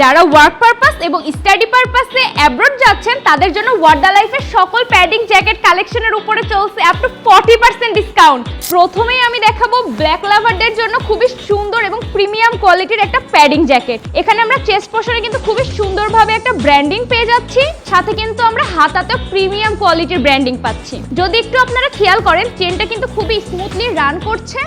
যারা work purpose এবং study পারপাসে অ্যাব্রোড যাচ্ছেন, তাদের জন্য ওয়ার্ডা লাইফের সকল প্যাডিং জ্যাকেট কালেকশনের উপরে চলছে up to forty percent discount প্রথমেই আমি দেখাবো ব্ল্যাক লাভারদের জন্য খুবই সুন্দর এবং প্রিমিয়াম কোয়ালিটির একটা প্যাডিং জ্যাকেট এখানে আমরা চেস্ট পোর্শনে কিন্তু খুবই সুন্দরভাবে একটা ব্র্যান্ডিং পেয়ে যাচ্ছি। সাথে কিন্তু আমরা হাতাতে প্রিমিয়াম কোয়ালিটির ব্র্যান্ডিং পাচ্ছি। যদি একটু আপনারা খেয়াল করেন চেনটা কিন্তু খুবই স্মুথলি রান করছে।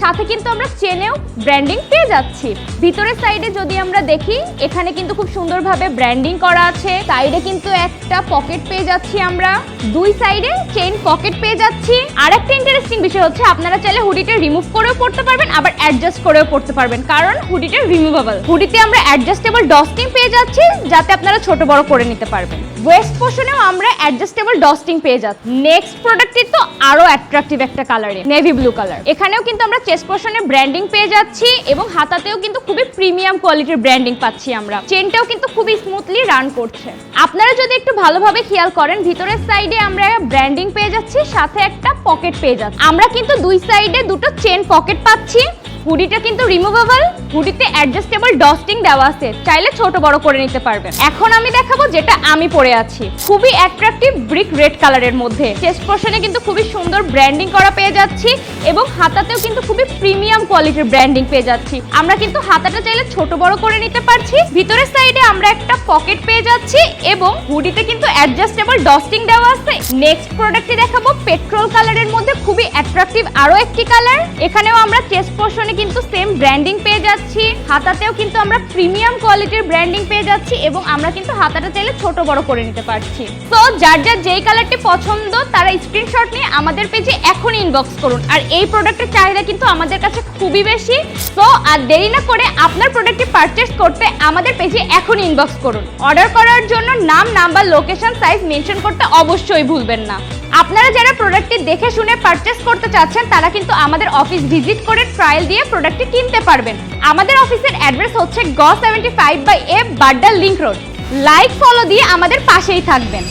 সাথে কিন্তু আমরা চেনেও ব্র্যান্ডিং পেয়ে যাচ্ছি। ভিতরের সাইডে যদি আমরা দেখি, এখানে কিন্তু খুব সুন্দরভাবে ব্র্যান্ডিং করা আছে। সাইডে কিন্তু একটা পকেট পেয়ে যাচ্ছি আমরা। দুই সাইডে চেন পকেট পেয়ে যাচ্ছি। আর একটা ইন্টারেস্টিং বিষয় হচ্ছে, আপনারা চাইলে হুডিটা রিমুভ করেও পড়তে পারবেন, আবার অ্যাডজাস্ট করেও পড়তে পারবেন। কারণ হুডিটা রিমুভেবল হুডিতে আমরা অ্যাডজাস্টেবল ডস্টিং পেয়ে যাচ্ছি, যাতে আপনারা ছোট বড় করে নিতে পারবেন। ওয়েস্ট পোর্শনেও আমরা অ্যাডজাস্টেবল ডস্টিং পেয়ে যাচ্ছি। নেক্সট প্রোডাক্টটি তো আরও অ্যাট্রাকটিভ একটা কালারে নেভি ব্লু কালার এখানেও কিন্তু আমরা চেস্ট পোর্শনে ব্র্যান্ডিং পেয়ে যাচ্ছি এবং হাতাতেও কিন্তু খুবই প্রিমিয়াম কোয়ালিটির ব্র্যান্ডিং পাচ্ছি আমরা। চেনটাও কিন্তু খুবই স্মুথলি রান করছে। আপনারা যদি একটু ভালোভাবে খেয়াল করেন, ভিতরের সাইডে আমরা ব্র্যান্ডিং পেয়ে যাচ্ছি, সাথে একটা পকেট পেয়ে যাচ্ছি। আমরা কিন্তু দুই সাইডে দুটো চেন পকেট পাচ্ছি। হুডিটা কিন্তু রিমুভেবল হুডিতে অ্যাডজাস্টেবল ডস্টিং দেওয়া আছে, চাইলে ছোট বড় করে নিতে পারবেন। এখন আমি দেখাবো যেটা আমি পরে আছি। খুবই অ্যাট্রাকটিভ ব্রিক রেড কালারের মধ্যে। চেস্ট পোর্শনে কিন্তু খুবই সুন্দর ব্র্যান্ডিং করা পেয়ে যাচ্ছি এবং হাতাতেও কিন্তু খুবই প্রিমিয়াম কোয়ালিটির ব্র্যান্ডিং পেয়ে যাচ্ছি। আমরা কিন্তু হাতাটা চাইলে ছোট বড় করে নিতে পারছি। ভিতরের সাইডে আমরা একটা পকেট পেয়ে যাচ্ছি এবং হুডিতে কিন্তু অ্যাডজাস্টেবল ডস্টিং দেওয়া আছে। নেক্সট প্রোডাক্টটি দেখাবো পেট্রোল কালারের মধ্যে খুবই অ্যাট্রাকটিভ আরও একটি কালার এখানেও আমরা চেস্ট পোর্শনে কিন্তু সেম ব্র্যান্ডিং পেয়ে যাচ্ছি। হাতাতেও কিন্তু আমরা প্রিমিয়াম কোয়ালিটির ব্র্যান্ডিং পেয়ে যাচ্ছি এবং আমরা কিন্তু হাতাটা চাইলে ছোট বড় করে নিতে পারছি। তো যার যার যেই কালারটি পছন্দ, তারা স্ক্রিনশট নিয়ে আমাদের পেজে এখনই ইনবক্স করুন। আর এই প্রোডাক্টের চাহিদা কিন্তু আমাদের কাছে খুবই বেশি। তো আর দেরি না করে আপনার প্রোডাক্টটি পারচেস করতে আমাদের পেজে এখনই ইনবক্স করুন। অর্ডার করার জন্য নাম নাম্বার লোকেশন সাইজ মেনশন করতে অবশ্যই ভুলবেন না। আপনারা যারা প্রোডাক্টটি দেখে শুনে পারচেস করতে চাচ্ছেন, তারা কিন্তু আমাদের অফিস ভিজিট করে ট্রায়াল দিয়ে প্রোডাক্টটি কিনতে পারবেন। আমাদের অফিসের অ্যাড্রেস হচ্ছে গ seventy five by A Badda link road like follow দিয়ে আমাদের পাশেই থাকবেন।